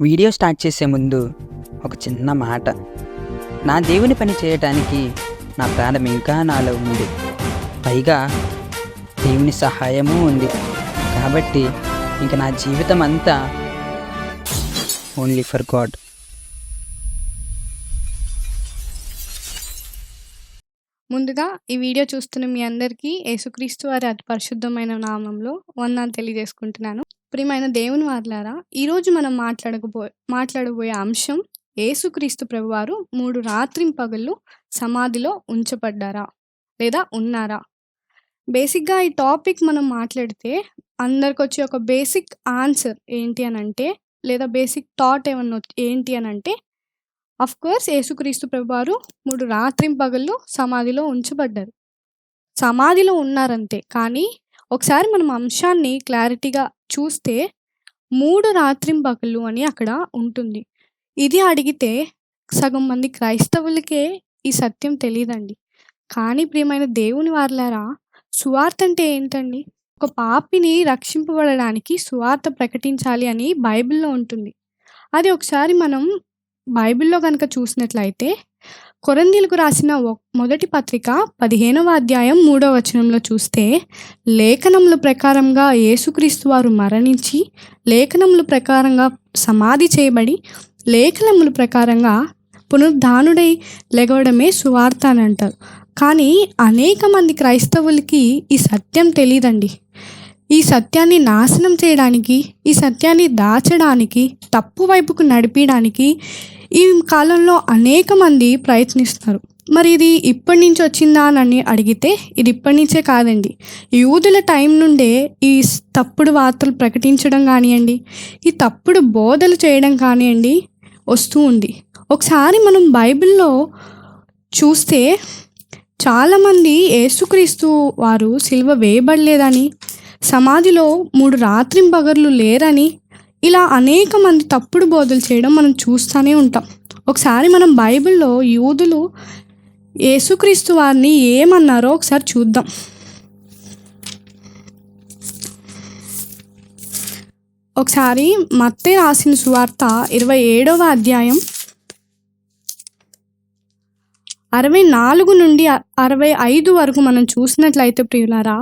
Video start చేసే ముందు ఒక చిన్న మాట. నా దేవుని పని చేయటానికి నా ప్రాణం ఇంకా నాలో ఉంది. పైగా దేవుని సహాయము ఉంది. కాబట్టి ఇంక నా జీవితం అంతా ఓన్లీ ఫర్ గాడ్ ముందుగా ఈ వీడియో చూస్తున్న మీ అందరికీ యేసుక్రీస్తు వారి అతి పరిశుద్ధమైన నామంలో వందాన్ని తెలియజేసుకుంటున్నాను. ప్రియమైన దేవుని వార్లారా ఈరోజు మనం మాట్లాడకపో మాట్లాడబోయే అంశం యేసుక్రీస్తు ప్రభువారు మూడు రాత్రింపగళ్ళు సమాధిలో ఉంచబడ్డారా లేదా ఉన్నారా? బేసిక్గా ఈ టాపిక్ మనం మాట్లాడితే అందరికి వచ్చే ఒక బేసిక్ ఆన్సర్ ఏంటి అని అంటే లేదా బేసిక్ థాట్ ఏమన్నా ఏంటి అని అంటే అఫ్ కోర్స్ యేసుక్రీస్తు ప్రభువారు మూడు రాత్రింపగళ్ళు సమాధిలో ఉంచబడ్డారు. సమాధిలో ఉన్నారంతే కానీ ఒకసారి మనం అంశాన్ని క్లారిటీగా చూస్తే మూడు రాత్రింపగళ్ళు అని అక్కడ ఉంటుంది. ఇది అడిగితే సగం మంది క్రైస్తవులకే ఈ సత్యం తెలియదండి కానీ ప్రియమైన దేవుని వార్లారా సువార్త అంటే ఏంటండి? ఒక పాపిని రక్షింపబడడానికి సువార్త ప్రకటించాలి అని బైబిల్లో ఉంటుంది. అది ఒకసారి మనం బైబిల్లో కనుక చూసినట్లయితే కొరందీలకు రాసిన మొదటి పత్రిక పదిహేనవ అధ్యాయం మూడవ వచనంలో చూస్తే లేఖనముల ప్రకారంగా యేసుక్రీస్తు వారు మరణించి లేఖనముల ప్రకారంగా సమాధి చేయబడి లేఖనముల ప్రకారంగా పునరుద్ధానుడై లెగవడమే సువార్త అని అంటారు. కానీ అనేక మంది క్రైస్తవులకి ఈ సత్యం తెలియదండి ఈ సత్యాన్ని నాశనం చేయడానికి ఈ సత్యాన్ని దాచడానికి తప్పు వైపుకు నడిపించడానికి ఈ కాలంలో అనేక మంది ప్రయత్నిస్తారు. మరి ఇది ఇప్పటి నుంచి వచ్చిందా అని అడిగితే ఇది ఇప్పటి నుంచే కాదండి. యూదుల టైం నుండే ఈ తప్పుడు వార్తలు ప్రకటించడం కానివ్వండి ఈ తప్పుడు బోధలు చేయడం కానివ్వండి వస్తూ ఉంది. ఒకసారి మనం బైబిల్లో చూస్తే చాలామంది యేసుక్రీస్తు వారు సిలువ వేయబడలేదని సమాధిలో మూడు రాత్రింపగర్లు లేరని ఇలా అనేక మంది తప్పుడు బోధలు చేయడం మనం చూస్తూనే ఉంటాం. ఒకసారి మనం బైబిల్లో యూదులు యేసుక్రీస్తు వారిని ఏమన్నారో ఒకసారి చూద్దాం. ఒకసారి మత్తే రాసిన సువార్త ఇరవై ఏడవ అధ్యాయం అరవై నాలుగు నుండి అరవై ఐదు వరకు మనం చూసినట్లయితే ప్రియులారా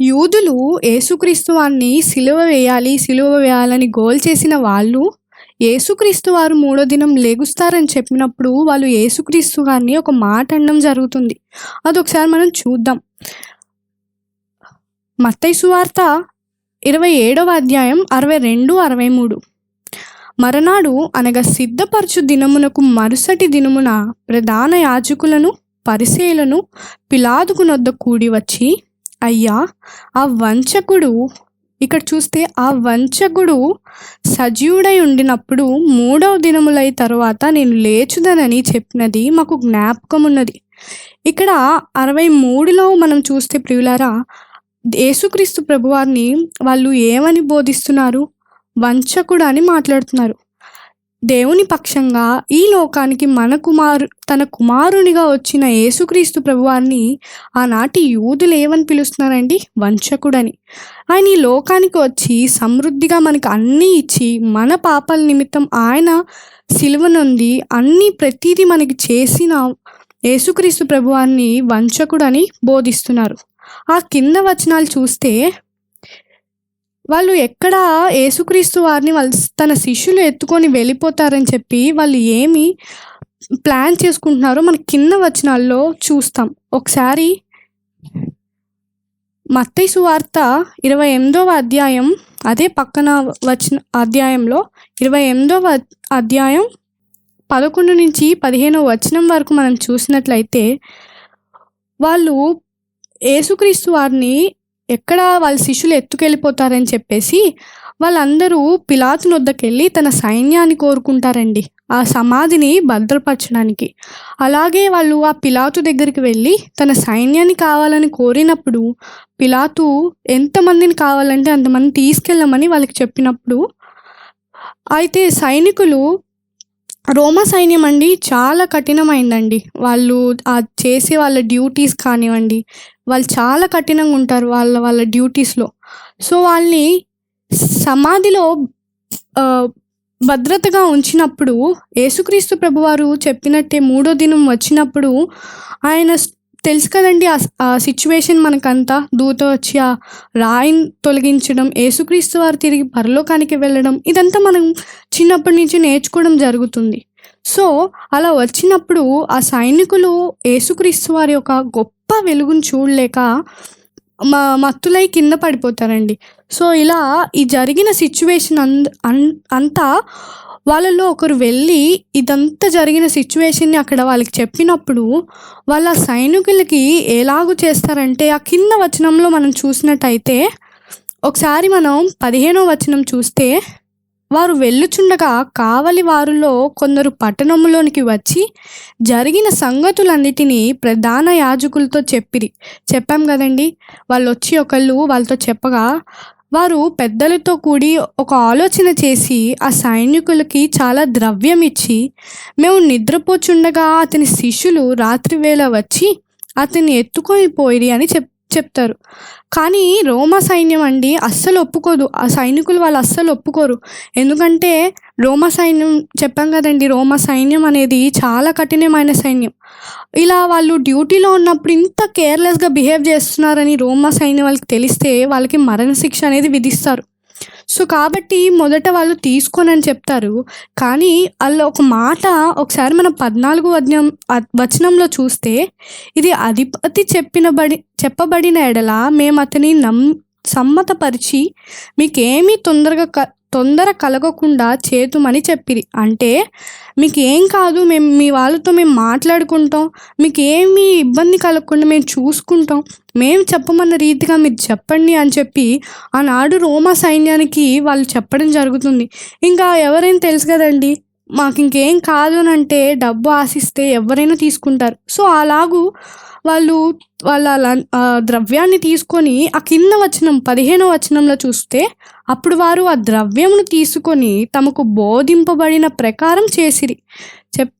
యూదులు యేసుక్రీస్తు వారిని సిలువ వేయాలి సిలువ వేయాలని గోల్ చేసిన వాళ్ళు యేసుక్రీస్తు వారు మూడో దినం లెగుస్తారని చెప్పినప్పుడు వాళ్ళు యేసుక్రీస్తు గారిని ఒక మాట అనడం జరుగుతుంది. అది ఒకసారి మనం చూద్దాం. మత్తయి సువార్త ఇరవై ఏడవ అధ్యాయం అరవై రెండు అరవై మూడు. మరనాడు అనగా సిద్ధపరచు దినమునకు మరుసటి దినమున ప్రధాన యాజకులను పరిసేలను పిలాదుకు నొద్ద కూడి వచ్చి అయ్యా ఆ వంచకుడు ఇక్కడ చూస్తే ఆ వంచకుడు సజీవుడై ఉండినప్పుడు మూడవ దినములై తరువాత నేను లేచుదనని చెప్పినది మాకు జ్ఞాపకం ఉన్నది ఇక్కడ అరవై మూడులో మనం చూస్తే ప్రియులారా యేసుక్రీస్తు ప్రభువారిని వాళ్ళు ఏమని బోధిస్తున్నారు? వంచకుడు అని మాట్లాడుతున్నారు. దేవుని పక్షంగా ఈ లోకానికి మన కుమారు తన కుమారునిగా వచ్చిన యేసుక్రీస్తు ప్రభువారిని ఆనాటి యూదులు ఏమని పిలుస్తున్నారండి? వంచకుడని. ఆయన ఈ లోకానికి వచ్చి సమృద్ధిగా మనకి అన్నీ ఇచ్చి మన పాపాల నిమిత్తం ఆయన సిలువ అన్నీ అన్ని ప్రతిదీ మనకి చేసిన యేసుక్రీస్తు ప్రభువారిని వంచకుడని బోధిస్తున్నారు. ఆ కింద వచనాలు చూస్తే వాళ్ళు ఎక్కడ యేసుక్రీస్తు వారిని వాళ్ళు తన శిష్యులు ఎత్తుకొని వెళ్ళిపోతారని చెప్పి వాళ్ళు ఏమి ప్లాన్ చేసుకుంటున్నారో మన కింద వచనాల్లో చూస్తాం. ఒకసారి మత్తయి సువార్త ఇరవై ఎనిమిదవ అధ్యాయం అదే పక్కన వచ్చిన అధ్యాయంలో ఇరవై ఎనిమిదవ అధ్యాయం పదకొండు నుంచి పదిహేనవ వచనం వరకు మనం చూసినట్లయితే వాళ్ళు యేసుక్రీస్తు వారిని ఎక్కడ వాళ్ళ శిష్యులు ఎత్తుకెళ్ళిపోతారని చెప్పేసి వాళ్ళందరూ పిలాతుని వద్దకెళ్ళి తన సైన్యాన్ని కోరుకుంటారండి ఆ సమాధిని భద్రపరచడానికి. అలాగే వాళ్ళు ఆ పిలాతు దగ్గరికి వెళ్ళి తన సైన్యాన్ని కావాలని కోరినప్పుడు పిలాతు ఎంతమందిని కావాలంటే అంతమంది తీసుకెళ్ళమని వాళ్ళకి చెప్పినప్పుడు అయితే సైనికులు రోమా సైన్యం అండి చాలా కఠినమైందండి. వాళ్ళు ఆ చేసే వాళ్ళ డ్యూటీస్ కానివ్వండి వాళ్ళు చాలా కఠినంగా ఉంటారు వాళ్ళ వాళ్ళ డ్యూటీస్లో సో వాళ్ళని సమాధిలో భద్రతగా ఉంచినప్పుడు యేసుక్రీస్తు ప్రభువారు చెప్పినట్టే మూడో దినం వచ్చినప్పుడు ఆయన తెలుసు కదండి ఆ ఆ సిచ్యువేషన్ మనకంతా. దూత వచ్చి ఆ రాయిని తొలగించడం యేసుక్రీస్తు వారు తిరిగి పరలోకానికి వెళ్ళడం ఇదంతా మనం చిన్నప్పటి నుంచి నేర్చుకోవడం జరుగుతుంది. సో అలా వచ్చినప్పుడు ఆ సైనికులు యేసుక్రీస్తు వారి యొక్క గొప్ప వెలుగును చూడలేక మా మత్తులై కింద పడిపోతారండి. సో ఇలా ఈ జరిగిన సిచ్యువేషన్ అంద అన్- అంతా వాళ్ళలో ఒకరు వెళ్ళి ఇదంతా జరిగిన సిచ్యువేషన్ని అక్కడ వాళ్ళకి చెప్పినప్పుడు వాళ్ళ సైనికులకి ఎలాగూ చేస్తారంటే ఆ కింద వచనంలో మనం చూసినట్టయితే ఒకసారి మనం పదిహేనో వచనం చూస్తే వారు వెళ్ళుచుండగా కావలి వారిలో కొందరు పట్టణంలోనికి వచ్చి జరిగిన సంగతులన్నిటినీ ప్రధాన యాజకులతో చెప్పిరి. చెప్పాం కదండి వాళ్ళు వచ్చి ఒకళ్ళు వాళ్ళతో చెప్పగా వారు పెద్దలతో కూడి ఒక ఆలోచన చేసి ఆ సైనికులకి చాలా ద్రవ్యం ఇచ్చి మేము నిద్రపోచుండగా అతని శిష్యులు రాత్రి వేళ వచ్చి అతన్ని ఎత్తుకొని పోయిరి అని చెప్ చెప్తారు. కానీ రోమా సైన్యం అండి అస్సలు ఒప్పుకోదు. ఆ సైనికులు వాళ్ళు అస్సలు ఒప్పుకోరు. ఎందుకంటే రోమా సైన్యం చెప్పాం కదండి రోమా సైన్యం అనేది చాలా కఠినమైన సైన్యం. ఇలా వాళ్ళు డ్యూటీలో ఉన్నప్పుడు ఇంత కేర్లెస్గా బిహేవ్ చేస్తున్నారని రోమా సైన్యం వాళ్ళకి తెలిస్తే వాళ్ళకి మరణశిక్ష అనేది విధిస్తారు. సో కాబట్టి మొదట వాళ్ళు తీసుకోనని చెప్తారు. కానీ వాళ్ళు ఒక మాట ఒకసారి మనం పద్నాలుగు వచనం వచనంలో చూస్తే ఇది అధిపతి చెప్పినబడి చెప్పబడిన ఎడల మేము అతని నమ్ సమ్మతపరిచి మీకేమీ తొందరగా క తొందర కలగకుండా చేతుమని చెప్పిరి. అంటే మీకు ఏం కాదు మేము మీ వాళ్ళతో మేము మాట్లాడుకుంటాం మీకు ఏమీ ఇబ్బంది కలగకుండా మేము చూసుకుంటాం. మేము చెప్పమన్న రీతిగా మీరు చెప్పండి అని చెప్పి ఆనాడు రోమా సైన్యానికి వాళ్ళు చెప్పడం జరుగుతుంది. ఇంకా ఎవరైనా తెలుసు కదండి మాకు ఇంకేం కాదు అని అంటే డబ్బు ఆశిస్తే ఎవరైనా తీసుకుంటారు. సో అలాగూ వాళ్ళు వాళ్ళ ద్రవ్యాన్ని తీసుకొని ఆ కింద వచనం పదిహేనో వచనంలో చూస్తే అప్పుడు వారు ఆ ద్రవ్యమును తీసుకొని తమకు బోధింపబడిన ప్రకారం చేసిరి. చెప్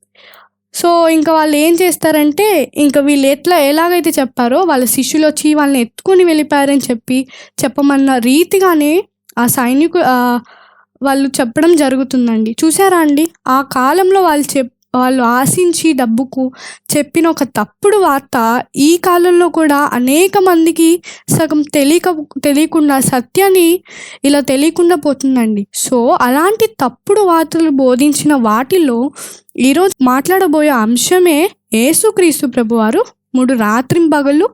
సో ఇంకా వాళ్ళు ఏం చేస్తారంటే ఇంకా వీళ్ళు ఎట్లా ఎలాగైతే చెప్పారో వాళ్ళ శిష్యులు వచ్చి వాళ్ళని ఎత్తుకొని వెళ్ళిపోయారని చెప్పి చెప్పమన్న రీతిగానే ఆ సైనికు వాళ్ళు చెప్పడం జరుగుతుందండి. చూసారా అండి? ఆ కాలంలో వాళ్ళు చెప్ వాళ్ళు ఆశించి డబ్బుకు చెప్పిన ఒక తప్పుడు వార్త ఈ కాలంలో కూడా అనేక మందికి సగం తెలియక తెలియకుండా సత్యాన్ని ఇలా తెలియకుండా పోతుందండి. సో అలాంటి తప్పుడు వార్తలు బోధించిన వాటిలో ఈరోజు మాట్లాడబోయే అంశమే యేసుక్రీస్తు ప్రభువారు మూడు రాత్రింబగళ్ళు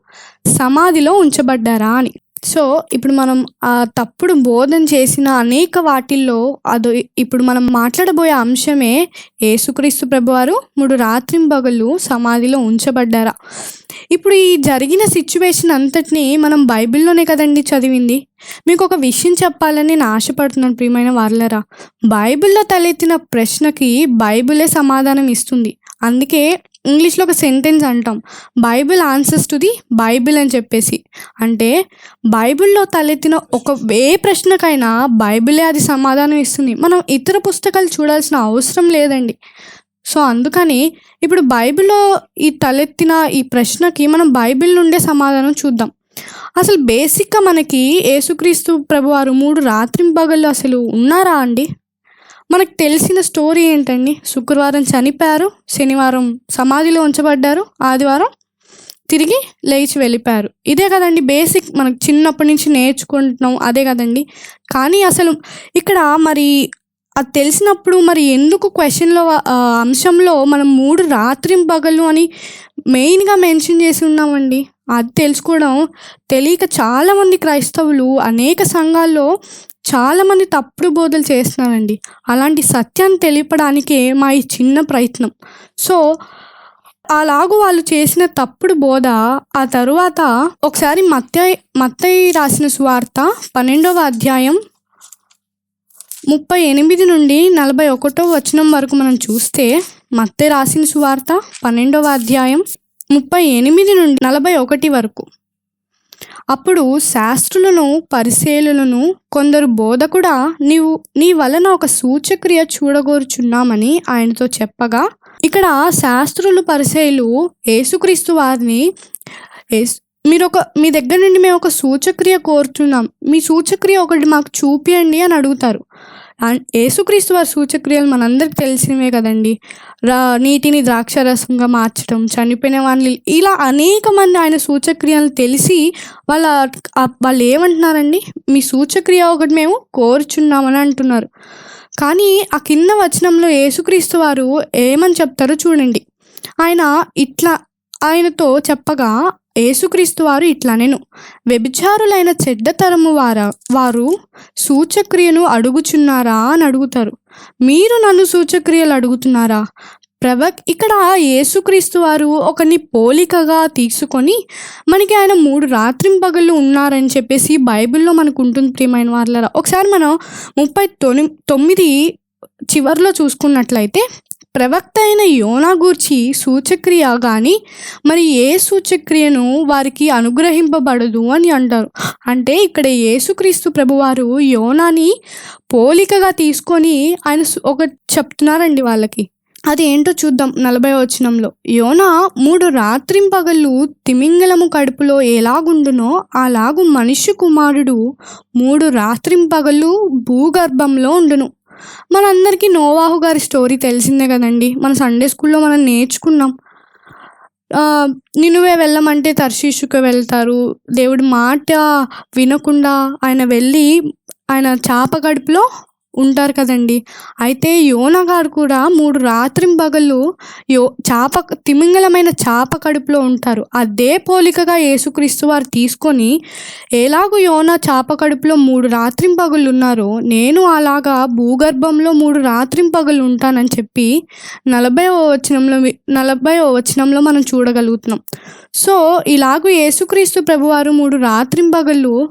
సమాధిలో ఉంచబడ్డారా అని. సో ఇప్పుడు మనం ఆ తప్పుడు బోధన చేసిన అనేక వాటిల్లో అది ఇప్పుడు మనం మాట్లాడబోయే అంశమే యేసుక్రీస్తు ప్రభువారు మూడు రాత్రింబగళ్ళు సమాధిలో ఉంచబడ్డారా. ఇప్పుడు ఈ జరిగిన సిచ్యువేషన్ అంతటిని మనం బైబిల్లోనే కదండి చదివింది. మీకు ఒక విషయం చెప్పాలని నేను ఆశపడుతున్నాను ప్రియమైన వార్లరా. బైబిల్లో తలెత్తిన ప్రశ్నకి బైబిలే సమాధానం ఇస్తుంది. అందుకే ఇంగ్లీష్లో ఒక సెంటెన్స్ అంటాం. Bible answers to the Bible అని చెప్పేసి. అంటే బైబిల్లో తలెత్తిన ఒక ఏ ప్రశ్నకైనా బైబిలే అది సమాధానం ఇస్తుంది. మనం ఇతర పుస్తకాలు చూడాల్సిన అవసరం లేదండి. సో అందుకని ఇప్పుడు బైబిల్లో ఈ తలెత్తిన ఈ ప్రశ్నకి మనం బైబిల్ నుండే సమాధానం చూద్దాం. అసలు బేసిక్గా మనకి యేసుక్రీస్తు ప్రభువారు మూడు రాత్రింపగళ్ళు అసలు ఉన్నారా అండి? మనకు తెలిసిన స్టోరీ ఏంటండి? శుక్రవారం చనిపోయారు శనివారం సమాధిలో ఉంచబడ్డారు ఆదివారం తిరిగి లేచి వెళ్ళిపోయారు. ఇదే కదండి బేసిక్ మనకు చిన్నప్పటి నుంచి నేర్చుకుంటున్నాం అదే కదండి. కానీ అసలు ఇక్కడ మరి అది తెలిసినప్పుడు మరి ఎందుకు క్వశ్చన్లో అంశంలో మనం మూడు రాత్రింపగలు అని మెయిన్గా మెన్షన్ చేసి ఉన్నామండి? అది తెలుసుకోవడం తెలియక చాలామంది క్రైస్తవులు అనేక సంఘాల్లో చాలామంది తప్పుడు బోధలు చేస్తున్నారండి. అలాంటి సత్యాన్ని తెలియపడానికే మా ఈ చిన్న ప్రయత్నం. సో అలాగూ వాళ్ళు చేసిన తప్పుడు బోధ ఆ తరువాత ఒకసారి మత్తయ్య మత్తయ్య రాసిన సువార్త పన్నెండవ అధ్యాయం ముప్పై ఎనిమిది నుండి నలభై ఒకటో వచనం వరకు మనం చూస్తే మత్తయ్య రాసిన సువార్త పన్నెండవ అధ్యాయం ముప్పై ఎనిమిది నుండి నలభై ఒకటి వరకు. అప్పుడు శాస్త్రులను పరిశీలులను కొందరు బోధకుడా నీవు నీ వలన ఒక సూచక్రియ చూడగోరుచున్నామని ఆయనతో చెప్పగా ఇక్కడ శాస్త్రులు పరిశైలు యేసుక్రీస్తు వారిని మీరు ఒక మీ దగ్గర నుండి మేము ఒక సూచక్రియ కోరుతున్నాం మీ సూచక్రియ ఒకటి మాకు చూపియండి అని అడుగుతారు. యేసుక్రీస్తు వారి సూచక్రియలు మనందరికి తెలిసినవే కదండీ. రా నీటిని ద్రాక్షరసంగా మార్చడం, చనిపోయిన వాళ్ళని ఇలా అనేక మంది ఆయన సూచక్రియలను తెలిసి వాళ్ళ వాళ్ళు ఏమంటున్నారండి మీ సూచక్రియ ఒకటి మేము కోరుచున్నామని అంటున్నారు. కానీ ఆ కింద వచనంలో యేసుక్రీస్తు వారు ఏమని చెప్తారో చూడండి. ఆయన ఇట్లా ఆయనతో చెప్పగా యేసుక్రీస్తు వారు ఇట్లా నేను వ్యభిచారులైన చెడ్డ తరము వారా వారు సూచక్రియను అడుగుచున్నారా అని అడుగుతారు. మీరు నన్ను సూచక్రియలు అడుగుతున్నారా? ప్రవక్ ఇక్కడ యేసుక్రీస్తు వారు ఒకరిని పోలికగా తీసుకొని మనకి ఆయన మూడు రాత్రింపగళ్ళు ఉన్నారని చెప్పేసి బైబిల్లో మనకు ఉంటుంది ప్రియమైన వాళ్ళారా. ఒకసారి మనం ముప్పై తొని తొమ్మిది చివర్లో చూసుకున్నట్లయితే ప్రవక్త అయిన యోనా గూర్చి సూచక్రియ కానీ మరి ఏ సూచక్రియను వారికి అనుగ్రహింపబడదు అని అంటారు. అంటే ఇక్కడ యేసుక్రీస్తు ప్రభువారు యోనాని పోలికగా తీసుకొని ఆయన ఒక చెప్తున్నారండి వాళ్ళకి. అది ఏంటో చూద్దాం నలభై వచనంలో. యోనా మూడు రాత్రింపగళ్ళు తిమింగలము కడుపులో ఎలాగుండునో అలాగు మనిషి కుమారుడు మూడు రాత్రింపగళ్ళు భూగర్భంలో ఉండును. మనందరికీ నోవాహు గారి స్టోరీ తెలిసిందే కదండీ. మన సండే స్కూల్‌లో మనం నేర్చుకున్నాం. నినువే వెళ్ళమంటే తర్శీషుకు వెళ్తారు. దేవుడి మాట వినకుండా ఆయన వెళ్ళి ఆయన చాప కడుపులో ఉంటారు కదండీ. అయితే యోనా గారు కూడా మూడు రాత్రింపగళ్ళు యో చాప తిమింగలమైన చాప కడుపులో ఉంటారు. అదే పోలికగా యేసుక్రీస్తు వారు తీసుకొని ఎలాగూ యోన చాప కడుపులో మూడు రాత్రింపగళ్ళు ఉన్నారో నేను అలాగా భూగర్భంలో మూడు రాత్రింపగళ్ళు ఉంటానని చెప్పి నలభై వచనంలో నలభై వచనంలో మనం చూడగలుగుతున్నాం. సో, ఇలాగ యేసుక్రీస్తు ప్రభువారు మూడు రాత్రింపగళ్ళు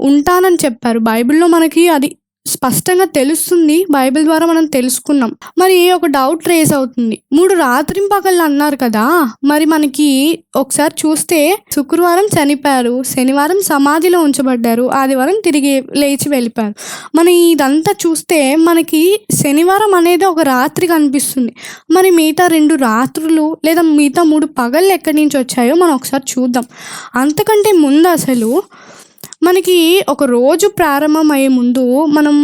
ఉంటానని చెప్పారు. బైబిల్‌లో మనకి అది స్పష్టంగా తెలుస్తుంది. బైబిల్ ద్వారా మనం తెలుసుకున్నాం. మరి ఒక డౌట్ రేజ్ అవుతుంది. మూడు రాత్రింపగళ్ళు అన్నారు కదా! మరి మనకి ఒకసారి చూస్తే శుక్రవారం చనిపోయారు. శనివారం సమాధిలో ఉంచబడ్డారు. ఆదివారం తిరిగి లేచి వెళ్ళిపోయారు. మనం ఇదంతా చూస్తే మనకి శనివారం అనేది ఒక రాత్రి కనిపిస్తుంది. మరి మిగతా రెండు రాత్రులు లేదా మిగతా మూడు పగళ్ళు ఎక్కడి నుంచి వచ్చాయో మనం ఒకసారి చూద్దాం. అంతకంటే ముందు అసలు మనకి ఒక రోజు ప్రారంభం అయ్యే ముందు మనం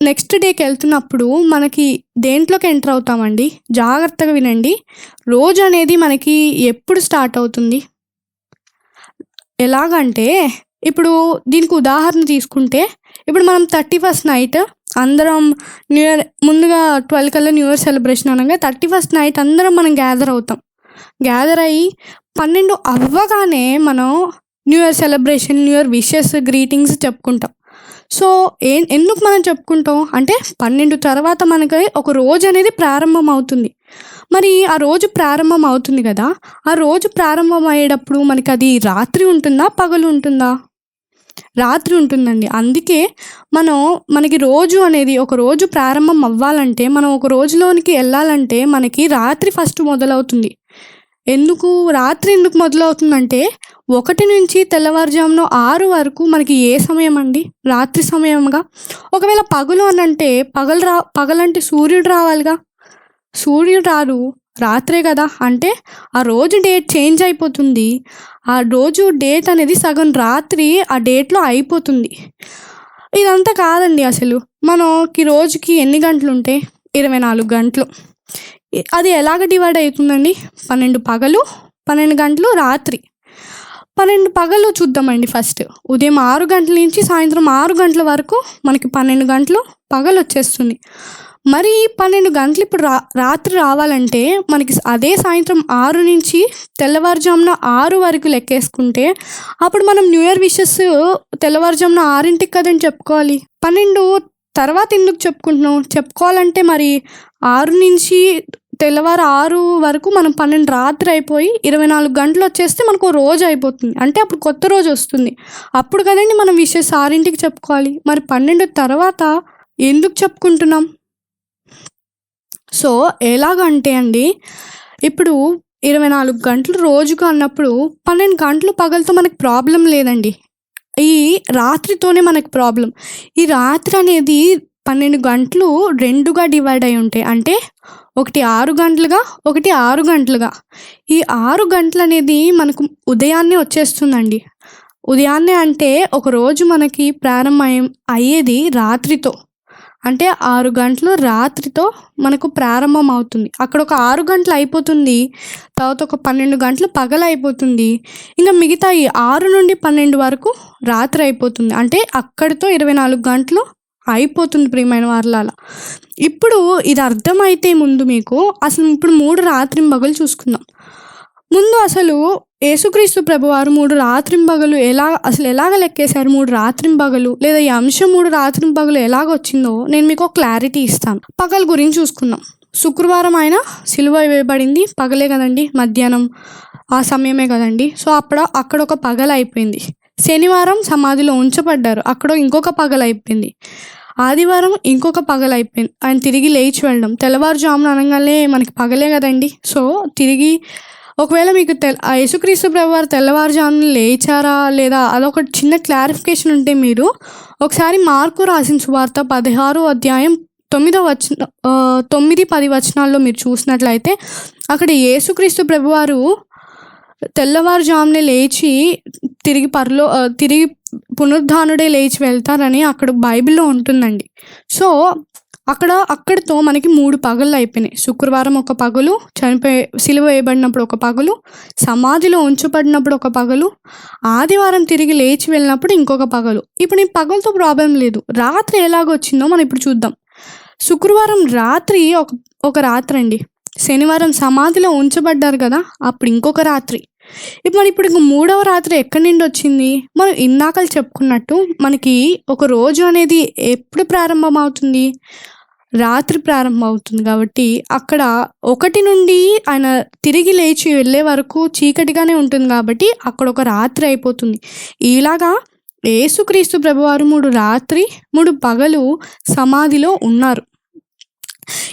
నెక్స్ట్ డేకి వెళ్తున్నప్పుడు మనకి దేంట్లోకి ఎంటర్ అవుతామండి? జాగ్రత్తగా వినండి. రోజు అనేది మనకి ఎప్పుడు స్టార్ట్ అవుతుంది? ఎలాగంటే ఇప్పుడు దీనికి ఉదాహరణ తీసుకుంటే ఇప్పుడు మనం 31st నైట్ అందరం న్యూ ఇయర్ ముందుగా 12 కల్లా న్యూ ఇయర్ సెలబ్రేషన్ అనగా థర్టీ ఫస్ట్ నైట్ అందరం మనం గ్యాదర్ అవుతాం. గ్యాదర్ అయ్యి 12 అవ్వగానే మనం new year celebration, new year wishes, greetings చెప్పుకుంటాం. సో, ఏ ఎందుకు మనం చెప్పుకుంటాం? అంటే 12 తర్వాత మనకి ఒక రోజు అనేది ప్రారంభం అవుతుంది. మరి ఆ రోజు ప్రారంభం అవుతుంది కదా! ఆ రోజు ప్రారంభం అయ్యేటప్పుడు మనకి అది రాత్రి ఉంటుందా? పగలు ఉంటుందా? రాత్రి ఉంటుందండి. అందుకే మనం మనకి రోజు అనేది ఒక రోజు ప్రారంభం అవ్వాలంటే మనం ఒక రోజులోనికి వెళ్ళాలంటే మనకి రాత్రి ఫస్ట్ మొదలవుతుంది. ఎందుకు? రాత్రి ఎందుకు మొదలవుతుందంటే ఒకటి నుంచి తెల్లవారుజామున ఆరు వరకు మనకి ఏ సమయం అండి? రాత్రి సమయంగా. ఒకవేళ పగలు అంటే పగలు రా పగలంటే సూర్యుడు రావాలిగా! సూర్యుడు రాడు. రాత్రే కదా! అంటే ఆ రోజు డేట్ చేంజ్ అయిపోతుంది. ఆ రోజు డేట్ అనేది సగం రాత్రి ఆ డేట్‌లో అయిపోతుంది. ఇదంతా కాదండి అసలు. మనకి రోజుకి ఎన్ని గంటలుంటే ఇరవై నాలుగు గంటలు. అది ఎలాగ డివైడ్ అవుతుందండి పన్నెండు పగలు, 12 గంటలు రాత్రి. 12 పగలు చూద్దామండి ఫస్ట్. ఉదయం ఆరు గంటల నుంచి సాయంత్రం ఆరు గంటల వరకు మనకి 12 గంటలు పగలు వచ్చేస్తుంది మరి 12 గంటలు ఇప్పుడు రా రాత్రి రావాలంటే మనకి అదే సాయంత్రం ఆరు నుంచి తెల్లవారుజామున ఆరు వరకు లెక్కేసుకుంటే అప్పుడు మనం న్యూ ఇయర్ విషెస్ తెల్లవారుజామున ఆరింటికి కదని చెప్పుకోవాలి. 12 తర్వాత ఎందుకు చెప్పుకుంటున్నాం? చెప్పుకోవాలంటే మరి ఆరు నుంచి తెల్లవారు ఆరు వరకు మనం 12 రాత్రి అయిపోయి 24 గంటలు వచ్చేస్తే మనకు రోజు అయిపోతుంది. అంటే అప్పుడు కొత్త రోజు వస్తుంది. అప్పుడు కదండి మనం విషెస్ ఆరింటికి చెప్పుకోవాలి. మరి 12 తర్వాత ఎందుకు చెప్పుకుంటున్నాం? సో, ఎలాగంటే అండి ఇప్పుడు 24 గంటలు రోజుకు అన్నప్పుడు 12 గంటలు పగలతో మనకి ప్రాబ్లం లేదండి. ఈ రాత్రితోనే మనకి ప్రాబ్లం ఈ రాత్రి అనేది 12 గంటలు రెండుగా డివైడ్ అయి ఉంటాయి. అంటే ఒకటి ఆరు గంటలుగా, ఒకటి ఆరు గంటలుగా. ఈ 6 గంటలనేది మనకు ఉదయాన్నే వచ్చేస్తుందండి. ఉదయాన్నే అంటే ఒక రోజు మనకి ప్రారంభం అయ్యేది రాత్రితో. అంటే ఆరు గంటలు రాత్రితో మనకు ప్రారంభం అవుతుంది అక్కడ ఒక ఆరు గంటలు అయిపోతుంది తర్వాత ఒక పన్నెండు గంటలు పగలు అయిపోతుంది ఇంకా మిగతా ఈ ఆరు నుండి పన్నెండు వరకు రాత్రి అయిపోతుంది అంటే అక్కడితో ఇరవై నాలుగు గంటలు అయిపోతుంది ప్రియమైన వాళ్ళ ఇప్పుడు ఇది అర్థమైతే ముందు మీకు అసలు ఇప్పుడు మూడు రాత్రింబగలు చూసుకుందాం. ముందు అసలు యేసుక్రీస్తు ప్రభువారు మూడు రాత్రింబగలు ఎలా అసలు ఎలాగ లెక్కేశారు మూడు రాత్రింబగలు లేదా ఈ అంశం మూడు రాత్రింబగలు ఎలాగ వచ్చిందో నేను మీకు క్లారిటీ ఇస్తాను. పగల గురించి చూసుకుందాం. శుక్రవారం ఆయన సిలువ వేయబడింది. పగలే కదండి మధ్యాహ్నం ఆ సమయమే కదండి. సో అక్కడ అక్కడ ఒక పగల అయిపోయింది. శనివారం సమాధిలో ఉంచబడ్డారు. అక్కడ ఇంకొక పగల అయిపోయింది. ఆదివారం ఇంకొక పగలైపోయింది అయిపోయింది. ఆయన తిరిగి లేచి వెళ్ళడం. తెల్లవారుజామున అనగానే మనకి పగలే కదండి. సో తిరిగి ఒకవేళ మీకు తెల్ ఆ యేసుక్రీస్తు ప్రభువారు తెల్లవారుజామున లేచారా లేదా అదొక చిన్న క్లారిఫికేషన్ ఉంటే మీరు ఒకసారి మార్కు రాసిన సువార్త పదహారు అధ్యాయం తొమ్మిదో వచన తొమ్మిది పది వచనాల్లో మీరు చూసినట్లయితే అక్కడ యేసుక్రీస్తు ప్రభువారు తెల్లవారుజామునే లేచి తిరిగి పరలో తిరిగి పునరుద్ధానుడే లేచి వెళ్తారని అక్కడ బైబిల్లో ఉంటుందండి. సో అక్కడ అక్కడితో మనకి మూడు పగళ్ళు అయిపోయినాయి. శుక్రవారం ఒక పగలు చనిపోయి సిలువ వేయబడినప్పుడు ఒక పగలు సమాధిలో ఉంచబడినప్పుడు ఒక పగలు ఆదివారం తిరిగి లేచి వెళ్ళినప్పుడు ఇంకొక పగలు. ఇప్పుడు ఈ పగలతో ప్రాబ్లం లేదు. రాత్రి ఎలాగొచ్చిందో మనం ఇప్పుడు చూద్దాం. శుక్రవారం రాత్రి ఒక ఒక రాత్రి అండి శనివారం సమాధిలో ఉంచబడ్డారు కదా అప్పుడు ఇంకొక రాత్రి. మరి ఇప్పుడు ఇంక మూడవ రాత్రి ఎక్కడి నుండి వచ్చింది? మనం ఇందాకలు చెప్పుకున్నట్టు మనకి ఒక రోజు అనేది ఎప్పుడు ప్రారంభం అవుతుంది రాత్రి ప్రారంభం అవుతుంది కాబట్టి అక్కడ ఒకటి నుండి ఆయన తిరిగి లేచి వెళ్ళే వరకు చీకటిగానే ఉంటుంది కాబట్టి అక్కడ ఒక రాత్రి అయిపోతుంది. ఇలాగా ఏసుక్రీస్తు ప్రభువారు మూడు రాత్రి మూడు పగలు సమాధిలో ఉన్నారు.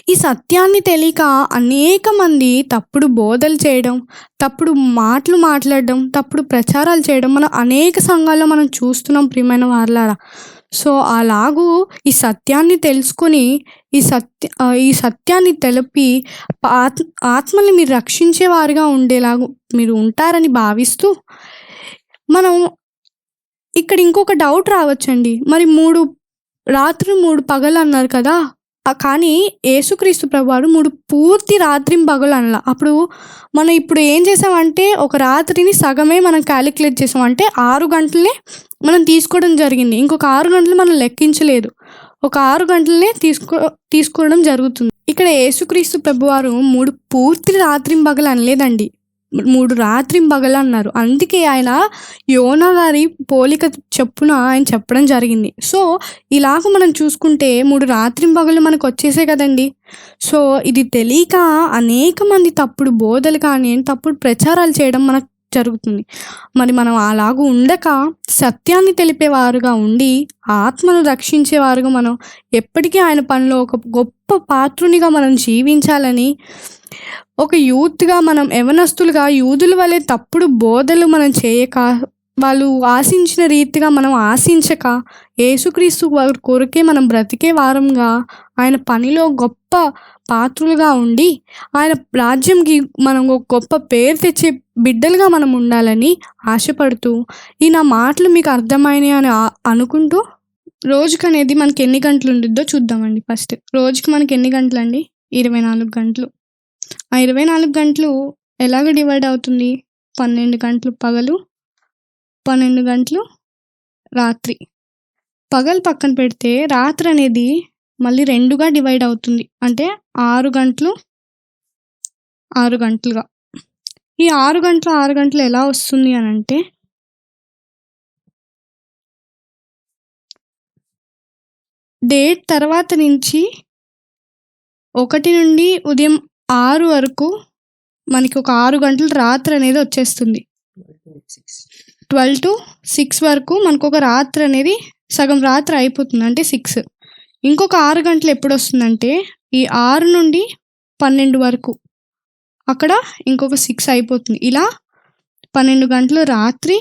ఈ సత్యాన్ని తెలియక అనేక మంది తప్పుడు బోధలు చేయడం తప్పుడు మాటలు మాట్లాడడం తప్పుడు ప్రచారాలు చేయడం మనం అనేక సంఘాల్లో మనం చూస్తున్నాం ప్రియమైన వాళ్ళారా సో అలాగూ ఈ సత్యాన్ని తెలుసుకొని ఈ సత్య ఈ సత్యాన్ని తెలిపి ఆత్ ఆత్మల్ని మీరు రక్షించేవారుగా ఉండేలాగా మీరు ఉంటారని భావిస్తూ మనం ఇక్కడ ఇంకొక డౌట్ రావచ్చండి. మరి మూడు రాత్రి మూడు పగలు అన్నారు కదా కానీ యేసుక్రీస్తు ప్రభువారు మూడు పూర్తి రాత్రి పగలు అనలా అప్పుడు మనం ఇప్పుడు ఏం చేసామంటే ఒక రాత్రిని సగమే మనం క్యాలిక్యులేట్ చేసాం అంటే ఆరు గంటలనే మనం తీసుకోవడం జరిగింది. ఇంకొక ఆరు గంటలు మనం లెక్కించలేదు. ఒక ఆరు గంటలనే తీసుకో తీసుకోవడం జరుగుతుంది. ఇక్కడ యేసుక్రీస్తు ప్రభువారు మూడు పూర్తి రాత్రి పగలు అనలేదండి మూడు రాత్రి పగలు అన్నారు. అందుకే ఆయన యోనా గారి పోలిక చెప్పున ఆయన చెప్పడం జరిగింది. సో ఇలాగ మనం చూసుకుంటే మూడు రాత్రి పగలు మనకు వచ్చేసే కదండి. సో ఇది తెలియక అనేక మంది తప్పుడు బోధలు కానీ తప్పుడు ప్రచారాలు చేయడం మనకు జరుగుతుంది. మరి మనం అలాగూ ఉండక సత్యాన్ని తెలిపేవారుగా ఉండి ఆత్మను రక్షించేవారుగా మనం ఎప్పటికీ ఆయన పనిలో ఒక గొప్ప పాత్రునిగా మనం జీవించాలని ఒక యూత్గా మనం యవనస్తులుగా యూదుల వలె తప్పుడు బోధలు మనం చేయక వాళ్ళు ఆశించిన రీతిగా మనం ఆశించక యేసుక్రీస్తు వారి కొరకే మనం బ్రతికే వారంగా ఆయన పనిలో గొప్ప పాత్రులుగా ఉండి ఆయన రాజ్యంకి మనం ఒక గొప్ప పేరు తెచ్చే బిడ్డలుగా మనం ఉండాలని ఆశపడుతూ ఈ నా మాటలు మీకు అర్థమైనాయి అని అనుకుంటూ రోజుకి అనేది మనకి ఎన్ని గంటలు ఉండిద్దో చూద్దామండి ఫస్ట్. రోజుకి మనకి ఎన్ని గంటలు అండి ఇరవై నాలుగు గంటలు. ఆ ఇరవై నాలుగు గంటలు ఎలాగ డివైడ్ అవుతుంది? పన్నెండు గంటలు పగలు పన్నెండు గంటలు రాత్రి. పగలు పక్కన పెడితే రాత్రి అనేది మళ్ళీ రెండుగా డివైడ్ అవుతుంది. అంటే ఆరు గంటలు ఆరు గంటలుగా. ఈ ఆరు గంటలు ఆరు గంటలు ఎలా వస్తుంది అని అంటే డేట్ తర్వాత నుంచి ఒకటి నుండి ఉదయం ఆరు వరకు మనకి ఒక ఆరు గంటలు రాత్రి అనేది వచ్చేస్తుంది. ట్వెల్వ్ టు సిక్స్ వరకు మనకు ఒక రాత్రి అనేది సగం రాత్రి అయిపోతుంది. అంటే సిక్స్. ఇంకొక ఆరు గంటలు ఎప్పుడు వస్తుందంటే ఈ ఆరు నుండి పన్నెండు వరకు. అక్కడ ఇంకొక సిక్స్ అయిపోతుంది. ఇలా పన్నెండు గంటలు రాత్రి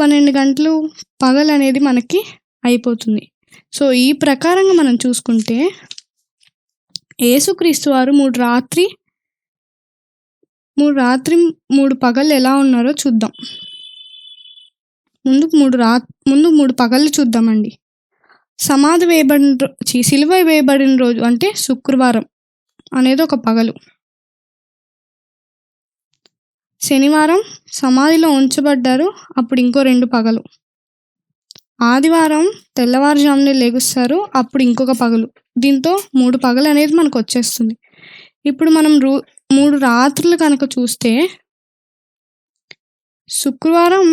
పన్నెండు గంటలు పగలు అనేది మనకి అయిపోతుంది. సో ఈ ప్రకారంగా మనం చూసుకుంటే యేసుక్రీస్తు వారు మూడు రాత్రి మూడు రాత్రి మూడు పగలు ఎలా ఉన్నారో చూద్దాం. ముందు మూడు రా ముందు మూడు పగళ్ళు చూద్దామండి. సమాధి వేయబడిన రోజు సిలువ వేయబడిన రోజు అంటే శుక్రవారం అనేది ఒక పగలు. శనివారం సమాధిలో ఉంచబడ్డారు. అప్పుడు ఇంకో రెండు పగలు. ఆదివారం తెల్లవారుజామునే లెగుస్తారు. అప్పుడు ఇంకొక పగలు. దీంతో మూడు పగలు అనేది మనకు వచ్చేస్తుంది ఇప్పుడు మనం రూ మూడు రాత్రులు కనుక చూస్తే శుక్రవారం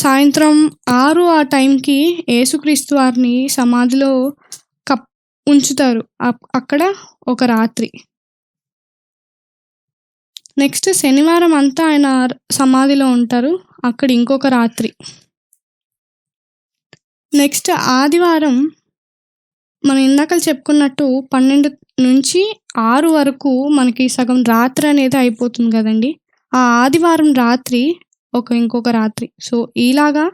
సాయంత్రం ఆరు ఆ టైంకి యేసుక్రీస్తు వారిని సమాధిలో కప్ ఉంచుతారు. అప్ అక్కడ ఒక రాత్రి. నెక్స్ట్ శనివారం అంతా ఆయన సమాధిలో ఉంటారు. అక్కడ ఇంకొక రాత్రి. నెక్స్ట్ ఆదివారం మనం ఇందాక చెప్పుకున్నట్టు 12-6 వరకు మనకి సగం రాత్రి అనేది అయిపోతుంది కదండి ఆ ఆదివారం రాత్రి ఒక ఇంకొక రాత్రి. సో, ఇలాగా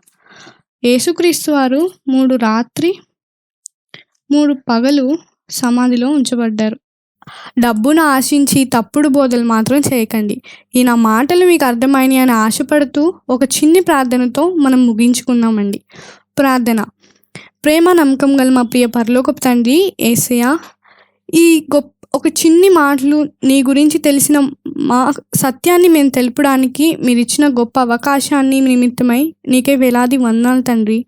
యేసుక్రీస్తు వారు మూడు రాత్రి, మూడు పగలు సమాధిలో ఉంచబడ్డారు. డబ్బును ఆశించి తప్పుడు బోధలు మాత్రం చేయకండి. ఈ నా మాటలు మీకు అర్థమైనయి అని ఆశపడుతూ ఒక చిన్ని ప్రార్థనతో మనం ముగించుకుందామండి. ప్రార్థన. ప్రేమ, నమ్మకం గల మా ప్రియ పరలోకపు తండ్రి ఏసయ ఈ గొప్ప ఒక చిన్ని మాటలు నీ గురించి తెలిసిన మా సత్యాన్ని మేము తెలుపడానికి మీరిచ్చిన గొప్ప అవకాశాన్ని నిమిత్తమై నీకే వేలాది వందాలు తండ్రి.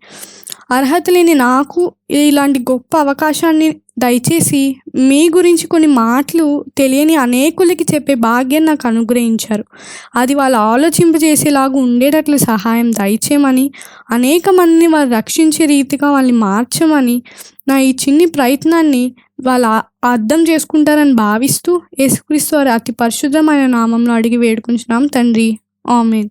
అర్హత లేని నాకు ఇలాంటి గొప్ప అవకాశాన్ని దయచేసి మీ గురించి కొన్ని మాటలు తెలియని అనేకులకి చెప్పే భాగ్యం నాకు అనుగ్రహించారు. అది వాళ్ళు ఆలోచింపజేసేలాగా ఉండేటట్లు సహాయం దయచేయమని, అనేక మందిని వాళ్ళు రక్షించే రీతిగా వాళ్ళని మార్చమని, నా ఈ చిన్ని ప్రయత్నాన్ని వాళ్ళు అర్థం చేసుకుంటారని భావిస్తూ యేసుక్రీస్తు వారి అతి పరిశుద్ధమైన నామంలో అడిగి వేడుకుంటున్నాం తండ్రి. ఆమేన్.